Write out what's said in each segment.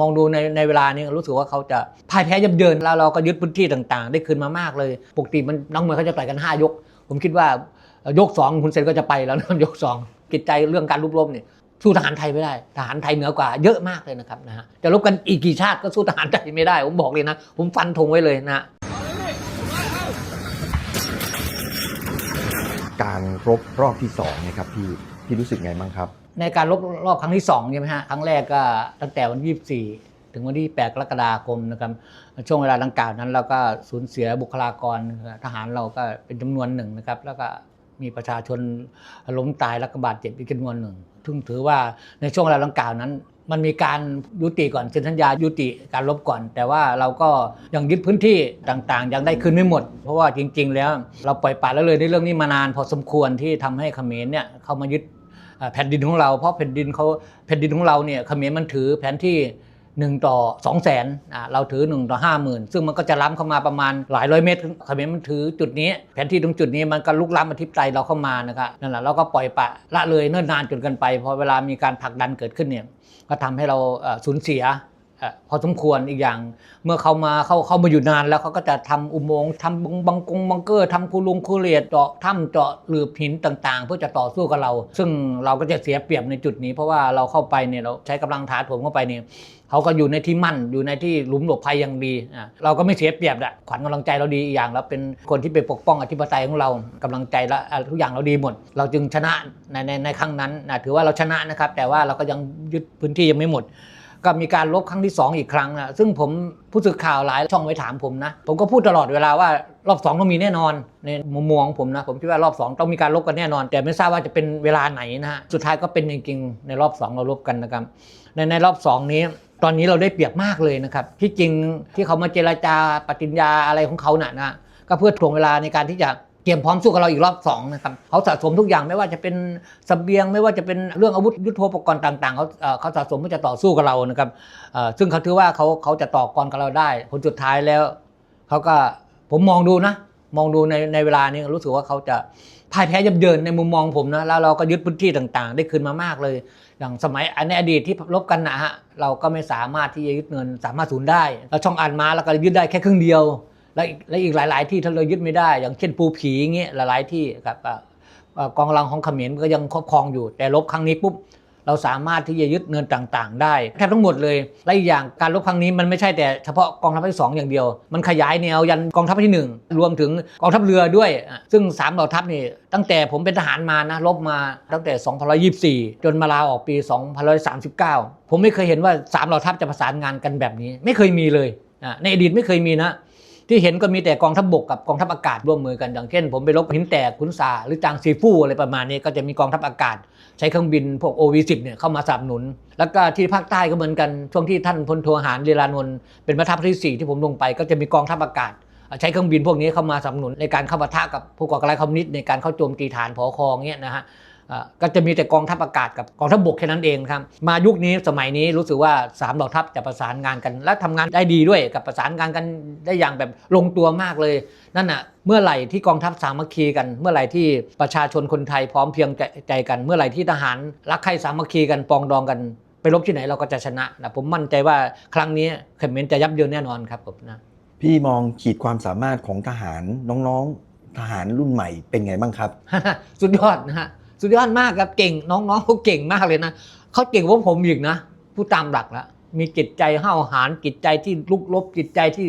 มองดูในในเวลานี้รู้สึกว่าเขาจะพ่ายแพ้ยับเยินแล้วเราก็ยึดพื้นที่ต่างๆ ได้คืนมามากเลย ปกติมันนักมวยเขาจะต่อยกัน 5 ยก ผมคิดว่ายก2คุณเซนก็จะไปแล้วนะยก2จิตใจเรื่องการรุกรบเนี่ยสู้ทหารไทยไม่ได้ ทหารไทยเหนือกว่าเยอะมากเลยนะครับนะฮะจะรบกันอีกกี่ชาติก็สู้ทหารไทยไม่ได้ ผมบอกเลยนะ ผมฟันธงไว้เลยนะการรบรอบที่สองเนี่ยครับพี่พี่รู้สึกไงบ้างครับ ในการลบรอบครั้งที่2ใช่ไหมฮะครั้งแรกก็ตั้งแต่วันที่24 ถึงวันที่ 8 กรกฎาคมนะครับช่วงเวลาดังกล่าวนั้น เราก็สูญเสียบุคลากรทหารเราก็เป็นจำนวนหนึ่งนะครับ แล้วก็มีประชาชนล้มตายและก็บาดเจ็บอีกจำนวนหนึ่งซึ่งถือว่าในช่วงเวลาดังกล่าวนั้น มันมีการยุติก่อนเซ็นสัญญายุติการลบก่อน แต่ว่าเราก็ยังยึดพื้นที่ต่างๆ ยังได้คืนไม่หมด เพราะว่าจริง ๆ แล้วเราปล่อยปละละเลยในเรื่องนี้มานานพอสมควรที่ทำให้เขมรเนี่ยเข้ามายึด แผ่นดินของเรา เพราะแผ่นดินเขาแผ่นดินของเราเนี่ยเขมรมันถือแผนที่1ต่อ2 0 0แสนเราถือ 1 ต่อ 5 0,000 ซึ่งมันก็จะล้ำเข้ามาประมาณหลายร้อยเมตรเขมรมันถือจุดนี้ แผนที่ตรงจุดนี้มันก็ลุกล้ำอธิปไตยเราเข้ามานะครับนั่นแหละเราก็ปล่อยปะละเลยเนิ่นนานจนเกินไปพอเวลามีการผลักดันเกิดขึ้นเนี่ยก็ทำให้เราสูญเสีย พอสมควรอีกอย่าง เมื่อเขามาเขาเขามาอยู่นานแล้วเขาก็จะทำอุโมงค์ทำบังบังกงบังเกอร์ทำคูลุงคูเรียดเจาะถ้ำเจาะหลืบหินต่างๆ เพื่อจะต่อสู้กับเรา ซึ่งเราก็จะเสียเปรียบในจุดนี้ เพราะว่าเราเข้าไปเนี่ยเราใช้กำลังถาโถมเข้าไปเนี่ยเขาก็อยู่ในที่มั่นอยู่ในที่หลุมหลบภัยอย่างดีอะเราก็ไม่เสียเปรียบแหละขวัญกำลังใจเราดีอีกอย่างเราเป็นคนที่ไปปกป้องอธิปไตยของเรากำลังใจและอะทุกอย่างเราดีหมด เราจึงชนะในในในครั้งนั้นนะถือว่าเราชนะนะครับ แต่ว่าเราก็ยังยึดพื้นที่ยังไม่หมด ก็มีการลบครั้งที่ 2 อีกครั้งนะซึ่งผมผู้สื่อข่าวหลายช่องไปถามผมนะ ผมก็พูดตลอดเวลาว่ารอบ2ต้องมีแน่นอนในมุมมองของผมนะ ผมคิดว่ารอบ 2 ต้องมีการลบกันแน่นอน แต่ไม่ทราบว่าจะเป็นเวลาไหนนะฮะสุดท้ายก็เป็นจริงๆในรอบ 2 เราลบกันนะครับในในรอบ 2 นี้ตอนนี้เราได้เปรียบมากเลยนะครับที่จริงที่เขามาเจราจาปฏิญญาอะไรของเขาน่ะนะก็เพื่อถ่วงเวลาในการที่จะ เตรียมพร้อมสู้กับเราอีกรอบสองนะครับเขาสะสมทุกอย่างไม่ว่าจะเป็นเสบียงไม่ว่าจะเป็นเรื่องอาวุธยุทโธปกรณ์ต่าง ๆเขาเขาสะสมเพื่อจะต่อสู้กับเรานะครับซึ่งเขาถือว่าเขาเขาจะต่อกรกับเราได้ผลสุดท้ายแล้วเขาก็ผมมองดูนะ มองดูในในเวลานี้รู้สึกว่าเขาจะพ่ายแพ้ยับเยินในมุมมองผมนะแล้วเราก็ยึดพื้นที่ต่างๆ ได้คืนมามากเลย อย่างสมัยในอดีตที่ลบกันนะฮะเราก็ไม่สามารถที่จะยึดเงินสามารถศูนย์ได้ แล้วช่องอันมาแล้วก็ยึดได้แค่ครึ่งเดียว และอีกและอีกหลาย ๆ ที่ถ้าเรายึดไม่ได้ อย่างเช่นปูผีอย่างเงี้ยหลาย ๆ ที่ครับกองกำลังของเขมรก็ยังครอบครองอยู่ แต่ลบครั้งนี้ปุ๊บเราสามารถที่จะยึดเงินต่างๆ ได้แทบทั้งหมดเลยและอีกอย่างการลบครั้งนี้มันไม่ใช่แต่เฉพาะกองทัพที่สองอย่างเดียว มันขยายแนวยันกองทัพที่หนึ่งรวมถึงกองทัพเรือด้วย ซึ่งสามเหล่าทัพนี่ตั้งแต่ผมเป็นทหารมานะลบมาตั้งแต่2524 จนมาลาออกปี2539 ผมไม่เคยเห็นว่าสามเหล่าทัพจะประสานงานกันแบบนี้ ไม่เคยมีเลยในอดีตไม่เคยมีนะ ที่เห็นก็มีแต่กองทัพบกกับกองทัพอากาศร่วมมือกันอย่างเช่น ผมไปลบหินแตกขุนสาหรือจางซีฟู่อะไรประมาณนี้ก็จะมีกองทัพอากาศ ใช้เครื่องบินพวก OV10 เนี่ยเข้ามาสนับสนุน แล้วก็ที่ภาคใต้ก็เหมือนกันช่วงที่ท่านพลโทหารเรลานนท์เป็นประทัพที่4ที่ผมลงไปก็จะมีกองทัพอากาศใช้เครื่องบินพวกนี้เข้ามาสนับสนุนในการเข้าปะทะกับผู้ก่อการร้ายคอมมิวนิสต์ในการเข้าโจมตีฐานผอคองเนี่ยนะฮะ ก็จะมีแต่กองทัพอากาศกับกองทัพบกแค่นั้นเองครับ มายุคนี้สมัยนี้รู้สึกว่าสามเหล่าทัพจะประสานงานกัน และทำงานได้ดีด้วยกับประสานงานกันได้อย่างแบบลงตัวมากเลย นั่นน่ะเมื่อไหร่ที่กองทัพสามัคคีกัน เมื่อไหร่ที่ประชาชนคนไทยพร้อมเพรียงใจกัน เมื่อไหร่ที่ทหารรักใคร่สามัคคีกันปรองดองกันไปรบที่ไหนเราก็จะชนะนะผมมั่นใจว่าครั้งนี้เขมรจะยับเยินแน่นอนครับผมนะพี่มองขีดความสามารถของทหารน้องๆทหารรุ่นใหม่เป็นไงบ้างครับ สุดยอดนะฮะ สุดยอดมากครับเก่งน้องๆเขาเก่งมากเลยนะเขาเก่งกว่าผมอีกนะผู้ตามหลักแล้วมีจิตใจห้าวหาญจิตใจที่ลุกลบจิตใจที่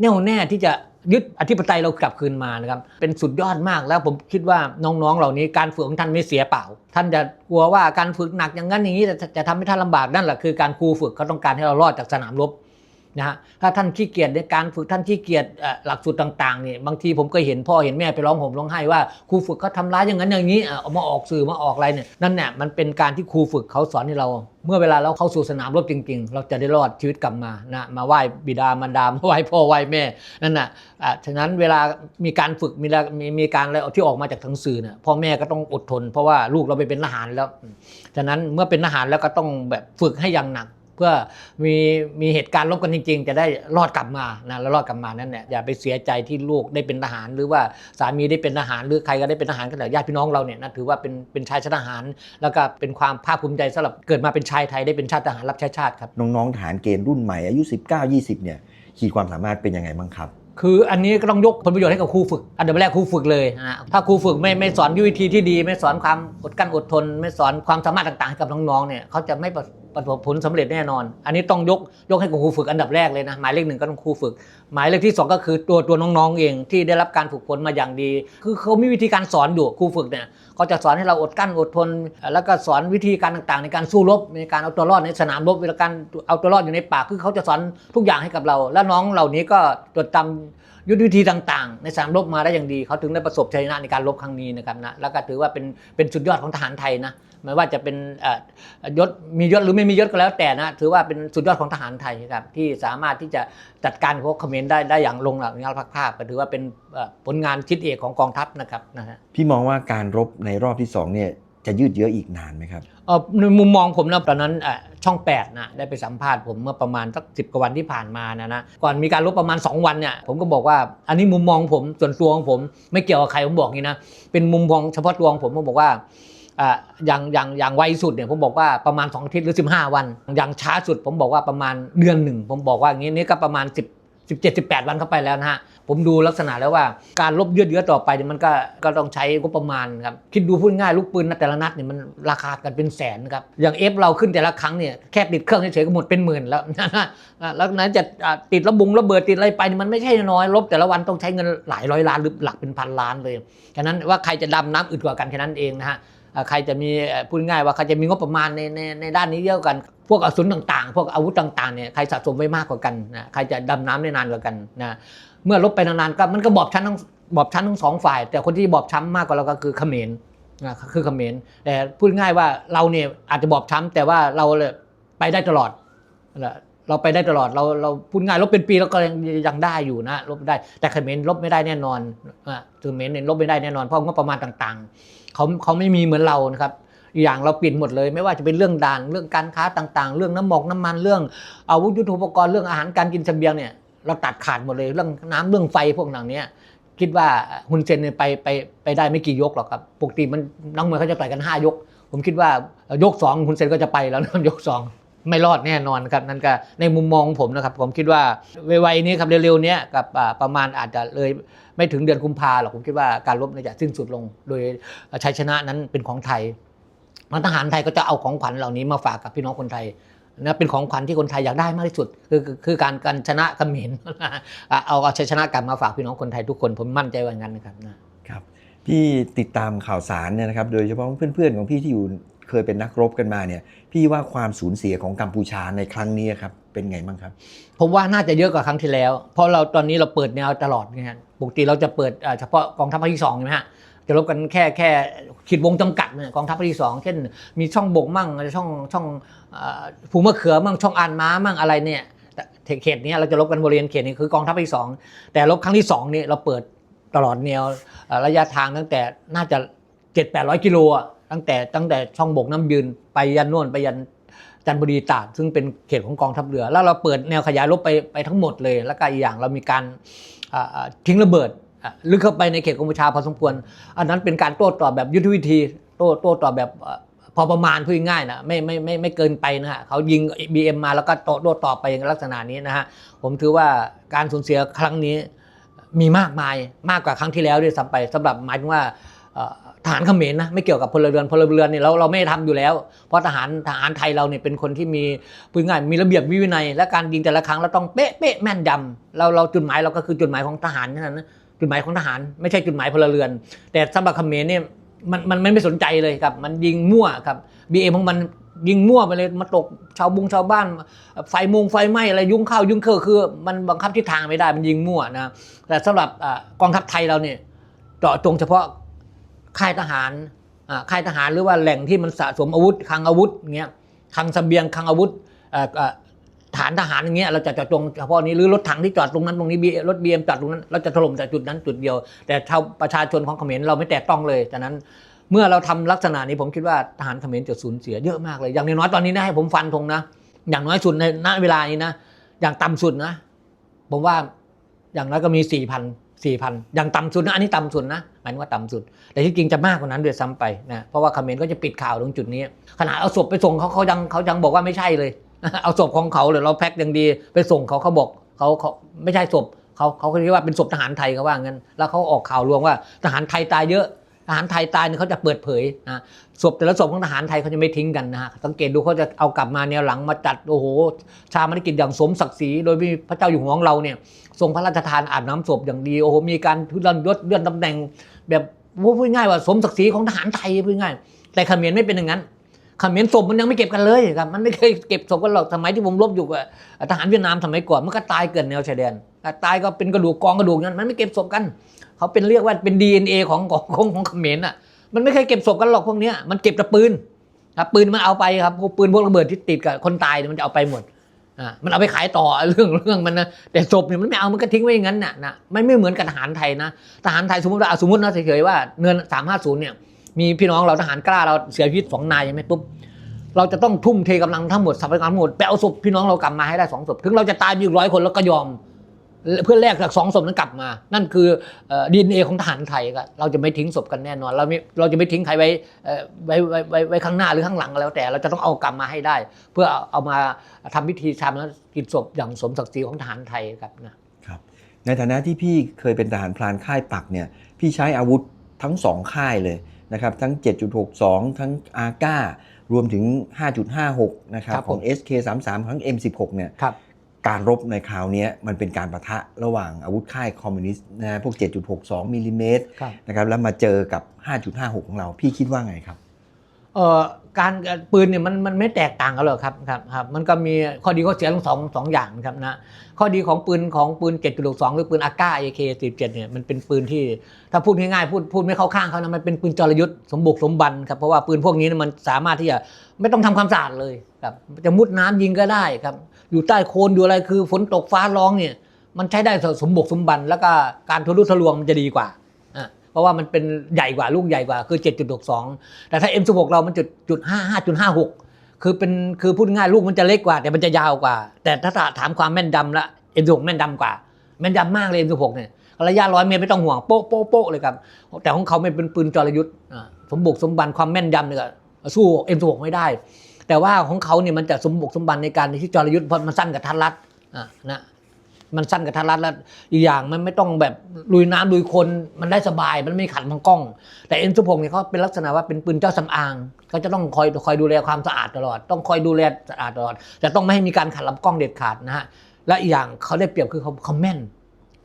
แน่วแน่ที่จะยึดอธิปไตยเรากลับคืนมานะครับ เป็นสุดยอดมากแล้วผมคิดว่าน้องๆ เหล่านี้การฝึกของท่านไม่เสียเปล่า ท่านจะกลัวว่าการฝึกหนักอย่างนั้นอย่างนี้จะจะทำให้ท่านลำบากนั่นแหละคือการครูฝึกเขาต้องการให้เรารอดจากสนามรบ นะฮะถ้าท่านขี้เกียจในการฝึกท่านขี้เกียจหลักสูตรต่างๆนี่บางทีผมก็เห็นพ่อเห็นแม่ไปร้องห่มร้องไห้ว่าครูฝึกเขาทำร้ายอย่างนั้นอย่างนี้เอามาออกสื่อมาออกอะไรเนี่ยนั่นเนี่ยมันเป็นการที่ครูฝึกเขาสอนให้เรา เมื่อเวลาเราเข้าสู่สนามรบจริง ๆ เราจะได้รอดชีวิตกลับมานะมาไหว้บิดามารดามาไหว้พ่อไหว้แม่นั่นน่ะอะฉะนั้นเวลามีการฝึกมีมีมีการอะไรที่ออกมาจากทางสื่อเนี่ยพ่อแม่ก็ต้องอดทน เพราะว่าลูกเราไปเป็นทหารแล้ว ฉะนั้นเมื่อเป็นทหารแล้วก็ต้องแบบฝึกให้อย่างหนัก เพื่อมีมีเหตุการณ์ลบกันจริง ๆ จะได้รอดกลับมานะแล้วรอดกลับมานั่นเนี่ยอย่าไปเสียใจที่ลูกได้เป็นทหาร หรือว่าสามีได้เป็นทหารหรือใครก็ได้เป็นทหารก็แต่ญาติพี่น้องเราเนี่ยนะถือว่าเป็นเป็นชายชาติทหาร แล้วก็เป็นความภาคภูมิใจสำหรับเกิดมาเป็นชายไทยได้เป็นชาติทหารรับใช้ชาติครับน้องๆทหารเกณฑ์รุ่นใหม่อายุ 19 20 เนี่ยขีดความสามารถเป็นยังไงบ้างครับคืออันนี้ก็ต้องยกผลประโยชน์ให้กับครูฝึก อันดับแรกครูฝึกเลยนะฮะถ้าครูฝึกไม่ไม่สอนยุทธวิธีที่ดี ไม่สอนความอดกลั้นอดทน ไม่สอนความสามารถต่างๆให้กับน้องๆเนี่ยเขาจะไม่ ประสบผลสำเร็จแน่นอน อันนี้ต้องยกยกให้กับครูฝึกอันดับแรกเลยนะหมายเลขหนึ่งก็ต้องครูฝึก หมายเลขที่สองก็คือตัวตัวน้องๆเองที่ได้รับการฝึกฝนมาอย่างดี คือเขามีวิธีการสอนอยู่ครูฝึกเนี่ยเขาจะสอนให้เราอดกั้นอดทน แล้วก็สอนวิธีการต่างๆ ในการสู้รบในการเอาตัวรอดในสนามรบเวลาการเอาตัวรอดอยู่ในป่าคือเขาจะสอนทุกอย่างให้กับเรา แล้วน้องเหล่านี้ก็จดจำยุทธวิธีต่างๆ ในสนามรบมาได้อย่างดี เขาถึงได้ประสบชัยชนะในการรบครั้งนี้นะครับนะแล้วก็ถือว่าเป็นเป็นสุดยอดของทหารไทยนะ ไม่ว่าจะเป็นเอ่อยศมียศหรือไม่มียศก็แล้วแต่นะถือว่าเป็นสุดยอดของทหารไทยครับที่สามารถที่จะจัดการพวกเขมรได้ได้อย่างลงหลักในภาคภาคก็ถือว่าเป็นเอ่อผลงานชิ้นเอกของกองทัพนะครับนะฮะพี่มองว่าการรบในรอบที่2เนี่ยจะยืดเยื้ออีกนานไหมครับเอ่อในมุมมองผมนะตอนนั้นเอ่อช่อง8นะได้ไปสัมภาษณ์ผมเมื่อประมาณสักสิกว่าวันที่ผ่านมานะนะก่อนมีการลบประมาณ 2 วันเนี่ยผมก็บอกว่าอันนี้มุมมองผมส่วนตัวของผมไม่เกี่ยวกับใครผมบอกงี้นะเป็นมุมมองเฉพาะตัวของผมผมบอกว่า อ่าอย่างอย่างอย่างไวสุดเนี่ยผมบอกว่าประมาณ2อาทิตย์หรือ 15 วัน อย่างช้าสุดผมบอกว่าประมาณเดือนหนึ่งผมบอกว่าอย่างนี้นี่ก็ประมาณ 10 17 18 วันเข้าไปแล้วนะฮะ ผมดูลักษณะแล้วว่าการลบยืดเยื้อต่อไปเนี่ยมันก็ก็ต้องใช้งบประมาณครับคิดดูพูดง่ายลูกปืนนะแต่ละนัดเนี่ยมันราคากันเป็นแสนครับอย่างเอฟเราขึ้นแต่ละครั้งเนี่ยแค่ติดเครื่องเฉยๆก็หมดเป็นหมื่นแล้วนะแล้วนั้นจะติดระบุงระเบิดติดอะไรไปมันไม่ใช่น้อยลบแต่ละวันต้องใช้เงินหลายร้อยล้านหรือหลักเป็นพันล้านเลยฉะนั้นว่าใครจะดำน้ำอึดกว่ากันแค่นั้นเองนะฮะ ใครจะมีพูดง่ายว่าใครจะมีงบประมาณในในในด้านนี้เยอะกัน พวกกระสุนต่างๆ พวกอาวุธต่างๆเนี่ยใครสะสมไว้มากกว่ากันนะใครจะดำน้ำได้นานกว่ากันนะเมื่อลบไปนานๆก็มันก็บอบชั้นทั้งบอบชั้นทั้งสองฝ่าย แต่คนที่บอบช้ำมากกว่าเราก็คือเขมรนะคือเขมรแต่พูดง่ายว่าเราเนี่ยอาจจะบอบช้ำแต่ว่าเราเลยไปได้ตลอดเราไปได้ตลอดเราเราพูดง่ายลบเป็นปีเราก็ยังยังได้อยู่นะลบได้ แต่เขมรลบไม่ได้แน่นอนอะเขมรเนี่ยลบไม่ได้แน่นอนเพราะงบประมาณต่าง ๆ เขาเขาไม่มีเหมือนเรานะครับอย่างเราปิดหมดเลย ไม่ว่าจะเป็นเรื่องด่านเรื่องการค้าต่างๆ เรื่องน้ำหมอกน้ำมันเรื่องอาวุธยุทโธปกรณ์เรื่องอาหารการกินเสบียงเนี่ยเราตัดขาดหมดเลยเรื่องน้ำเรื่องไฟพวกนั้นเนี้ยคิดว่าฮุนเซนเนี่ยไปไปไปได้ไม่กี่ยกหรอกครับปกติมันนักมวยเขาจะไปกัน 5 ยก ผมคิดว่ายก2ฮุนเซนก็จะไปแล้วนะยก2 ไม่รอดแน่นอนครับนั่นก็ในมุมมองผมนะครับผมคิดว่าวัยๆนี้ครับเร็วๆนี้กับประมาณอาจจะเลยไม่ถึงเดือนกุมภาหรอกผมคิดว่าการรบจะสิ้นสุดลง โดยชัยชนะนั้นเป็นของไทยทหารไทยก็จะเอาของขวัญเหล่านี้มาฝากกับพี่น้องคนไทยนะเป็นของขวัญที่คนไทยอยากได้มากที่สุด คือคือการการชนะเขมรอะเอาเอาชัยชนะกลับมาฝากพี่น้องคนไทยทุกคนผมมั่นใจว่างั้นนะครับนะครับพี่ติดตามข่าวสารเนี่ยนะครับ โดยเฉพาะเพื่อนๆของพี่ที่อยู่ เคยเป็นนักรบกันมาเนี่ย พี่ว่าความสูญเสียของกัมพูชาในครั้งนี้ครับ เป็นไงบ้างครับ ผมว่าน่าจะเยอะกว่าครั้งที่แล้ว เพราะเราตอนนี้เราเปิดแนวตลอดไงฮะปกติเราจะเปิดเฉพาะกองทัพภาคที่สองใช่ไหมฮะจะรบกันแค่แค่ขีดวงจำกัดเนี่ยกองทัพภาคที่สองเช่น มีช่องบกมั่งช่องช่องภูมะเขือมั่งช่องอานม้ามั่งอะไรเนี่ยเขตเนี้ยเราจะรบกันบริเวณเขตนี้คือกองทัพภาคที่สองแต่รบครั้งที่สองนี่เราเปิดตลอดแนวระยะทางตั้งแต่น่าจะเจ็ดแปดร้อยกิโลอะ ตั้งแต่ตั้งแต่ช่องบกน้ำยืนไปยันน่นไปยันจันบุรีตาดซึ่งเป็นเขตของกองทัพเรือ แล้วเราเปิดแนวขยายรบไปไปทั้งหมดเลย แล้วก็อีกอย่างเรามีการทิ้งระเบิดลึกเข้าไปในเขตกัมพูชาพอสมควร อันนั้นเป็นการโต้ตอบแบบยุทธวิธีโต้โต้ตอบแบบพอประมาณพูดง่ายนะไม่ไม่ไม่ไม่เกินไปนะฮะเขายิง BM มาแล้วก็โต้โต้ตอบไปในลักษณะนี้นะฮะผมถือว่าการสูญเสียครั้งนี้มีมากมายมากกว่าครั้งที่แล้วด้วยซ้ำไปสำหรับหมายถึงว่า ทหารเขมรนะไม่เกี่ยวกับพลเรือนพลเรือนเนี่ยเราเราไม่ได้ทำอยู่แล้ว เพราะทหารทหารไทยเราเนี่ยเป็นคนที่มีพูดง่ายมีระเบียบวินัย และการยิงแต่ละครั้งเราต้องเป๊ะเป๊ะแม่นยำเราเราจุดหมายเราก็คือจุดหมายของทหารเท่านั้นนะจุดหมายของทหาร ไม่ใช่จุดหมายพลเรือน แต่สำหรับเขมรเนี่ยมันมันไม่สนใจเลยครับ มันยิงมั่วครับบีเอ็มของมันยิงมั่วไปเลยมาตกชาวบุงชาวบ้าน ไฟมุงไฟไหม้อะไรยุ่งข้าวยุ่งเคอคือ มันบังคับทิศทางไม่ได้มันยิงมั่วนะแต่สำหรับอกองทัพไทยเราเนี่ยเจาะจงเฉพาะ ค่ายทหารค่ายทหารหรือว่าแหล่งที่มันสะสมอาวุธคลังอาวุธเงี้ยคลังสเสบียงคลังอาวุธฐานทหารอย่างเงี้ยเราจะเจาะจงเฉพาะนี้หรือรถถังที่จอดตรงนั้นตรงนี้รถบีเอ็มจอดตรงนั้นเราจะถล่มจากจุดนั้นจุดเดียว แต่ชาวประชาชนของเขมรเราไม่แตะต้องเลยฉะนั้นเมื่อเราทำลักษณะนี้ผมคิดว่าทหารเขมรจะสูญเสียเยอะมากเลย อย่างน้อยตอนนี้นะให้ผมฟันธงนะ อย่างน้อยสุดในณเวลานี้นะ อย่างต่ำสุดนะ ผมว่าอย่างน้อยก็มีสี่พัน สี่พันอย่างต่ำสุดนะอันนี้ต่ำสุดนะหมายว่าต่ำสุด แต่ที่จริงจะมากกว่านั้นด้วยซ้ำไปนะเพราะว่าเขมรก็จะปิดข่าวตรงจุดนี้ ขนาดเอาศพไปส่งเขาเขายังเขายังบอกว่าไม่ใช่เลย เอาศพของเขาหรือเราแพ็คอย่างดี ไปส่งเขาเขาบอกเขาเขาไม่ใช่ศพเขาเขาคิดว่าเป็นศพทหารไทยเขาว่างั้น แล้วเขาออกข่าวลวงว่าทหารไทยตายเยอะ ทหารไทยตายเนี่ยเขาจะเปิดเผยนะศพแต่ละศพของทหารไทยเขาจะไม่ทิ้งกันนะฮะสังเกตดูเขาจะเอากลับมาแนวหลังมาจัดโอ้โห ชามันกิจอย่างสมศักดิ์ศรีโดยมีพระเจ้าอยู่หัวของเราเนี่ยทรงพระราชทานอาบน้ำศพอย่างดีโอ้โหมีการทุเลื่อนยศเลื่อนตำแหน่ง แบบพูดง่ายว่าสมศักดิ์ศรีของทหารไทยพูดง่ายแต่เขมรไม่เป็นอย่างนั้นเขมรศพมันยังไม่เก็บกันเลยครับมันไม่เคยเก็บศพกันหรอกสมัยที่ผมรบอยู่กับทหารเวียดนามสมัยก่อนมันก็ตายเกินแนวชายแดน ตายก็เป็นกระดูกกองกระดูกนั้นมันไม่เก็บศพกัน เขาเป็นเรียกว่าเป็น DNA ของของของของเขมรอะ มันไม่เคยเก็บศพกันหรอกพวกเนี้ยมันเก็บแต่ปืนครับปืนมันเอาไปครับพวกปืนพวกระเบิดที่ติดกับคนตายมันจะเอาไปหมดอ่ามันเอาไปขายต่อเรื่องเรื่องมันนะแต่ศพเนี่ยมันไม่เอามันก็ทิ้งไว้อย่างนั้นน่ะนะไม่ไม่เหมือนกับทหารไทยนะทหารไทยสมมติว่าสมมตินะเฉยๆว่าเนินสามห้าศูนย์เนี่ยมีพี่น้องเราทหารกล้าเราเสียชีวิตสองนายใช่ไหมปุ๊บเราจะต้องทุ่มเทกำลังทั้งหมดทรัพยากรทั้งหมดไปเอาศพพี่น้องเรากลับมาให้ได้สองศพถึงเราจะตายอยู่ร้อยคนแล้วก็ยอม เพื่อแลกจากสองศพนั้นกลับมา นั่นคือดีเอ็นเอของทหารไทยก็เราจะไม่ทิ้งศพกันแน่นอน เราไม่เราจะไม่ทิ้งใครไว้เอ่อไว้ไว้ไว้ไว้ข้างหน้าหรือข้างหลังก็แล้วแต่ เราจะต้องเอากลับมาให้ได้ เพื่อเอาเอามาทำพิธีชาปนกิจศพอย่างสมศักดิ์ศรีของทหารไทยครับนะครับ ในฐานะที่พี่เคยเป็นทหารพรานค่ายปักเนี่ยพี่ใช้อาวุธทั้งสองค่ายเลยนะครับทั้ง 7.62 ทั้งอาก้ารวมถึง 5.56 นะครับครับผมของ SK33 ทั้ง M16 เนี่ยครับ การรบในคราวเนี้ยมันเป็นการประทะระหว่างอาวุธค่ายคอมมิวนิสต์นะพวก 7.62มิลลิเมตรครับนะครับแล้วมาเจอกับ 5.56 ของเรา พี่คิดว่าไงครับเอ่อการปืนเนี่ยมันมันไม่แตกต่างกันหรอกครับครับครับมันก็มีข้อดีข้อเสียทั้งสองสองอย่างนะครับนะข้อดีของปืนของปืน 7.62 หรือปืนอาก้า AK47 เนี่ยมันเป็นปืนที่ถ้าพูดง่ายๆพูดพูดไม่เข้าข้างเขานะมันเป็นปืนจรยุทธ์สมบุกสมบันครับเพราะว่าปืนพวกนี้เนยมันสามารถที่จะไม่ต้องทำความสะอาดเลยครับจะมุดน้ำยิงก็ได้ครับ อยู่ใต้โคลนอยู่อะไรคือฝนตกฟ้าร้องเนี่ยมันใช้ได้สมบุกสมบันแล้วก็การทะลุทะลวงมันจะดีกว่าอะเพราะว่ามันเป็นใหญ่กว่าลูกใหญ่กว่าคือ 7.62 แต่ถ้า M16 เรามันจุดจุดห้าห้าจุดห้าหกคือเป็นคือพูดง่ายลูกมันจะเล็กกว่า แต่มันจะยาวกว่า แต่ถ้าถามความแม่นดำละ M16 แม่นดำกว่า แม่นดำมากเลย M16 เนี่ยระยะร้อยเมตรไม่ต้องห่วงโป๊ะโป๊ะโป๊ะเลยครับ แต่ของเขาไม่เป็นปืนจรยุทธ์สมบุกสมบันความแม่นยำเนี่ยสู้ M16 ไม่ได้ แต่ว่าของเขาเนี่ยมันจะสมบุกสมบันในการที่จรยุทธ์เพราะมันสั้นกับทัรัดอ่านะมันสั้นกับทัรัดแล้วอีกอย่างมันไม่ต้องแบบลุยน้ำลุยคนมันได้สบายมันไม่ขัดมังกล้อง แต่เอ็นสุพงเนี่ยเขาเป็นลักษณะว่าเป็นปืนเจ้าสำอางเขาจะต้องคอยคอยดูแลความสะอาดตลอด ต้องคอยดูแลสะอาดตลอดแต่ต้องไม่ให้มีการขัดลำกล้องเด็ดขาดนะฮะและอีกอย่างเขาได้เปรียบคือเขาเขาแม่น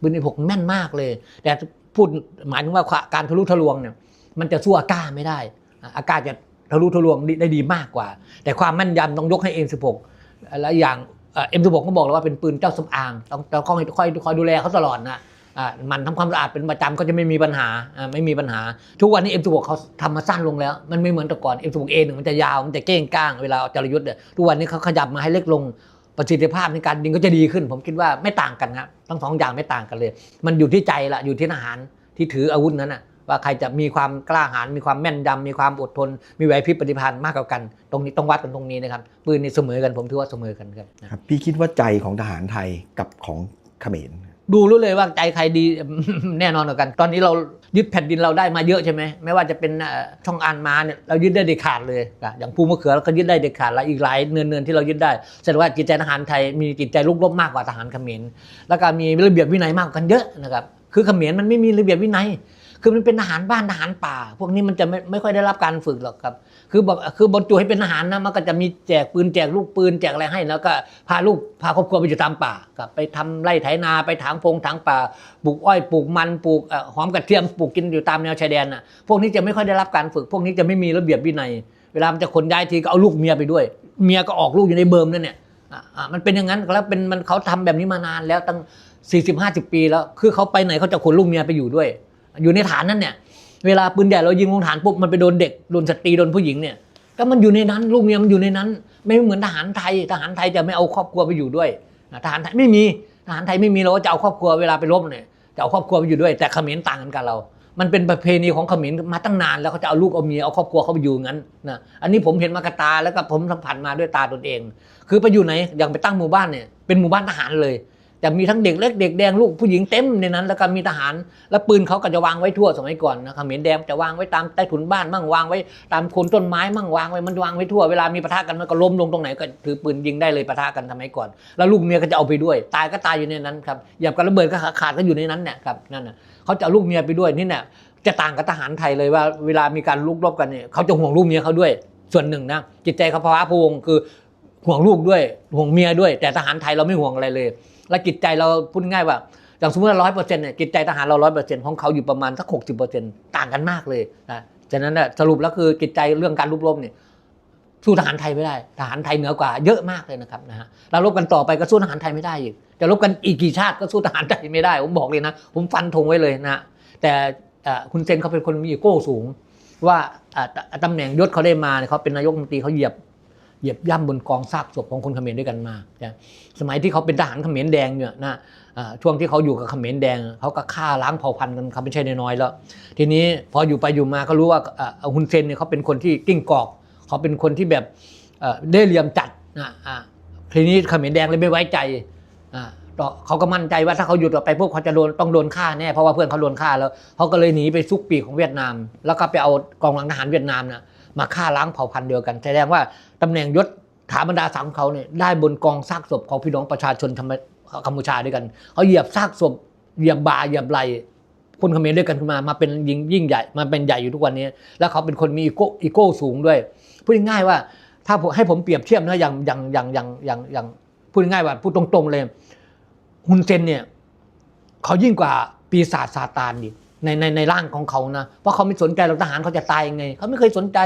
ปืนเอ็นหกแม่นมากเลย แต่พูดหมายถึงว่าการทะลุทะลวงเนี่ยมันจะสู้อาก้าไม่ได้อะอาก้าจะ ทะลุทะลวงได้ดีมากกว่า แต่ความแม่นยำต้องยกให้เอ็นสิบหกและอย่างเอ็มสิบหกก็บอกแล้วว่าเป็นปืนเจ้าสำอางต้องต้องคอยคอยคอยดูแลเขาตลอดนะมันทำความสะอาดเป็นประจำก็จะไม่มีปัญหาไม่มีปัญหา ทุกวันนี้ M16 เขาทำมาสั้นลงแล้ว มันไม่เหมือนแต่ก่อน M16A1 มันจะยาว มันจะเก้งก้างเวลาจรยุทธ์เนี่ยทุกวันนี้เขาขยับมาให้เล็กลงประสิทธิภาพในการยิงก็จะดีขึ้น ผมคิดว่าไม่ต่างกันครับทั้งสองอย่างไม่ต่างกันเลย มันอยู่ที่ใจละอยู่ที่ทหารที่ถืออาวุธนั้นนะ ว่าใครจะมีความกล้าหาญมีความแม่นยำมีความอดทน มีไหวพริบปฏิภาณมากกว่ากัน ตรงนี้ต้องวัดกันตรงนี้นะครับ ปืนนี่เสมอกันผมถือว่าเสมอกันครับครับ พี่คิดว่าใจของทหารไทยกับของเขมรดูรู้เลยว่าใจใครดีแน่นอนกว่ากัน ตอนนี้เรายึดแผ่นดินเราได้มาเยอะใช่ไหมไม่ว่าจะเป็นเอ่อช่องอันมาเนี่ยเรายึดได้เด็ดขาดเลยอะอย่างภูมะเขือเราก็ยึดได้เด็ดขาดแล้วอีกหลายเนินเนินๆที่เรายึดได้แสดงว่าจิตใจทหารไทยมีจิตใจลุกลบมากกว่าทหารเขมรแล้วก็มีระเบียบวินัยมากกว่ากันเยอะนะครับคือเขมรมันไม่มีระเบียบวินัย คือมันเป็นทหารบ้านทหารป่า พวกนี้มันจะไม่ไม่ค่อยได้รับการฝึกหรอกครับ คือบอกคือบรรจุให้เป็นทหารนะมันก็จะมีแจกปืนแจกลูกปืนแจกอะไรให้แล้วก็พาลูกพาครอบครัวไปอยู่ตามป่ากับไปทำไร่ไถนาไปถางพงถางป่าปลูกอ้อยปลูกมันปลูกหอมกระเทียมปลูกกินอยู่ตามแนวชายแดนน่ะพวกนี้จะไม่ค่อยได้รับการฝึก พวกนี้จะไม่มีระเบียบวินัยเวลามันจะขนย้ายทีก็เอาลูกเมียไปด้วย เมียก็ออกลูกอยู่ในเบิร์มนั่นเนี่ยอะอะมันเป็นอย่างนั้นแล้วเป็นมันเขาทำแบบนี้มานานแล้วตั้ง40 50 ปีแล้ว คือเขาไปไหนเขาจะขนลูกเมียไปอยู่ด้วย อยู่ในฐานนั้นเนี่ย เวลาปืนใหญ่เรายิงลงฐานปุ๊บมันไปโดนเด็กโดนสตรีโดนผู้หญิงเนี่ยก็มันอยู่ในนั้นลูกเมียมันอยู่ในนั้น ไม่เหมือนทหารไทยทหารไทยจะไม่เอาครอบครัวไปอยู่ด้วยทหารไทยไม่มีทหารไทยไม่มีเราก็จะเอาครอบครัวเวลาไปรบเนี่ยจะเอาครอบครัวไปอยู่ด้วย แต่เขมรต่างกันกับเรา มันเป็นประเพณีของเขมรมาตั้งนานแล้วเขาจะเอาลูกเอาเมียเอาครอบครัวเขาไปอยู่งั้นนะอันนี้ผมเห็นมากระตาแล้วก็ผมสัมผัสมาด้วยตาตนเอง คือไปอยู่ไหนอย่างไปตั้งหมู่บ้านเนี่ยเป็นหมู่บ้านทหารเลย แต่มีทั้งเด็กเล็กเด็กแดงลูกผู้หญิงเต็มในนั้น แล้วก็มีทหาร แล้วปืนเขาก็จะวางไว้ทั่วสมัยก่อนนะเขมรแดงจะวางไว้ตามใต้ถุนบ้านมั่งวางไว้ตามโคนต้นไม้มั่งวางไว้มันวางไว้ทั่วเวลามีปะทะกันมันก็ล้มลงตรงไหนก็ถือปืนยิงได้เลยปะทะกันสมัยก่อน แล้วลูกเมียก็จะเอาไปด้วย ตายก็ตายอยู่ในนั้นครับหยียบกันระเบิดก็ขาดก็อยู่ในนั้นเนี่ยครับนั่นน่ะเขาจะเอาลูกเมียไปด้วยนี่เนี่ยจะต่างกับทหารไทยเลยว่า เวลามีการลุกรบกันเนี่ยเขาจะห่วงลูกเมียเขาด้วย ส่วนหนึ่งนะจิตใจเขาพะว้าพวงคือห่วงลูกด้วยห่วงเมียด้วย แต่ทหารไทยเราไม่ห่วงอะไรเลย และจิตใจเราพูดง่ายว่าอย่างสมมติร้อยเปอร์เซ็นต์เนี่ยจิตใจทหารเราร้อยเปอร์เซ็นต์ของเขาอยู่ประมาณสักหกสิบเปอร์เซ็นต์ต่างกันมากเลยนะฉะนั้นน่ะสรุปแล้วคือจิตใจเรื่องการรุกรบเนี่ยสู้ทหารไทยไม่ได้ ทหารไทยเหนือกว่าเยอะมากเลยนะครับนะฮะเรารบกันต่อไปก็สู้ทหารไทยไม่ได้อีกจะรบกันอีกกี่ชาติก็สู้ทหารไทยไม่ได้ ผมบอกเลยนะ ผมฟันธงไว้เลยนะแต่คุณเซนเขาเป็นคนมีอีโก้สูง ว่าอ่าตำแหน่งยศเขาได้มาเขาเป็นนายกมนตรีเขาเหยียบ เหยียบย่ำบนกองซากศพของคนเขมรด้วยกันมาสมัยที่เขาเป็นทหารเขมรแดงเนี่ยนะช่วงที่เขาอยู่กับเขมรแดงเขาก็ฆ่าล้างเผ่าพันธุ์กันเขาไม่ใช่น้อยแล้ว ทีนี้พออยู่ไปอยู่มาก็รู้ว่าฮุนเซนเนี่ยเขาเป็นคนที่กิ้งกอกเขาเป็นคนที่แบบได้เหลี่ยมจัดนะทีนี้เขมรแดงเลยไม่ไว้ใจเขาก็มั่นใจว่าถ้าเขาหยุดต่อไปพวกเขาจะโดนต้องโดนฆ่าแน่เพราะว่าเพื่อนเขาโดนฆ่าแล้วเขาก็เลยหนีไปซุกปีกของเวียดนาม แล้วก็ไปเอากองหลังทหารเวียดนามนะ มาฆ่าล้างเผ่าพันธุ์เดียวกัน แสดงว่าตำแหน่งยศถาบรรดาศักดิ์ของเขาเนี่ยได้บนกองซากศพของพี่น้องประชาชนธรรมกัมพูชาด้วยกันเขาเหยียบซากศพเหยียบบ่าเหยียบไหลคนเขมรด้วยกันขึ้นมามาเป็นยิ่งยิ่งใหญ่มาเป็นใหญ่อยู่ทุกวันนี้ แล้วเขาเป็นคนมีอีโก้อีโก้สูงด้วยพูดง่ายๆว่าถ้าให้ผมเปรียบเทียบนะอย่างอย่างอย่างอย่างอย่างอย่างพูดง่ายว่าพูดตรงๆเลยฮุนเซนเนี่ยเขายิ่งกว่าปีศาจซาตานอี ในในในร่างของเขานะเพราะเขาไม่สนใจหรอกทหารเขาจะตายยังไง เขาไม่เคยสนใจ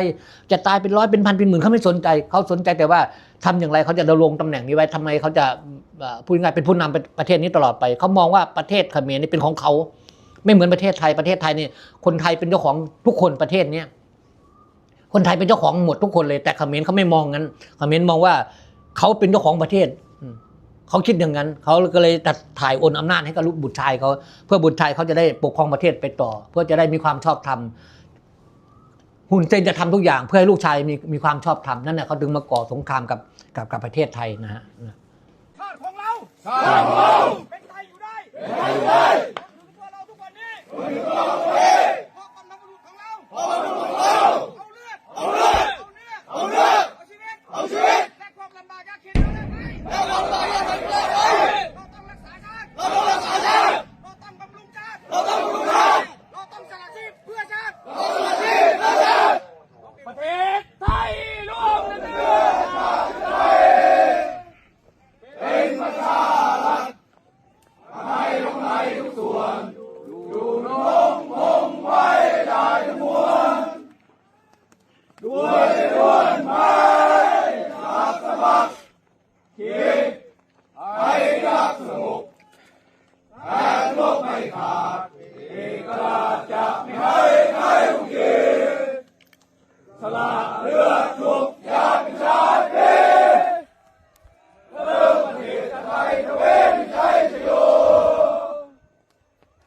จะตายเป็นร้อยเป็นพันเป็นหมื่นเขาไม่สนใจ เขาสนใจแต่ว่าทำอย่างไรเขาจะดำรงตำแหน่งนี้ไว้ทำไมเขาจะพูดง่ายเป็นผู้นำประเทศนี้ตลอดไป เขามองว่าประเทศเขมรนี่เป็นของเขา ไม่เหมือนประเทศไทยประเทศไทยนี่คนไทยเป็นเจ้าของทุกคนประเทศเนี้ยคนไทยเป็นเจ้าของหมดทุกคนเลยแต่เขมรเขาไม่มองงั้นเขมรมองว่าเขาเป็นเจ้าของประเทศ เขาคิดอย่างนั้นเขาก็เลยตัดถ่ายโอนอำนาจให้กับลูกบุตรชายเขาเพื่อบุตรชายเขาจะได้ปกครองประเทศไปต่อ เพื่อจะได้มีความชอบธรรมหุ่นเซนจะทำทุกอย่างเพื่อให้ลูกชายมีมีความชอบธรรมนั่นแหละเขาดึงมาก่อสงครามกับกับกับประเทศไทยนะฮะชาติของเราชาติของเราเป็นไทยอยู่ได้เป็นไทยอยู่ได้ถึงตัวเราทุกวันนี้ถึงตัวเราทุกวันนี้เพราะกำลังบุรุษของเราเพราะกำลังบุรุษของเรา ต้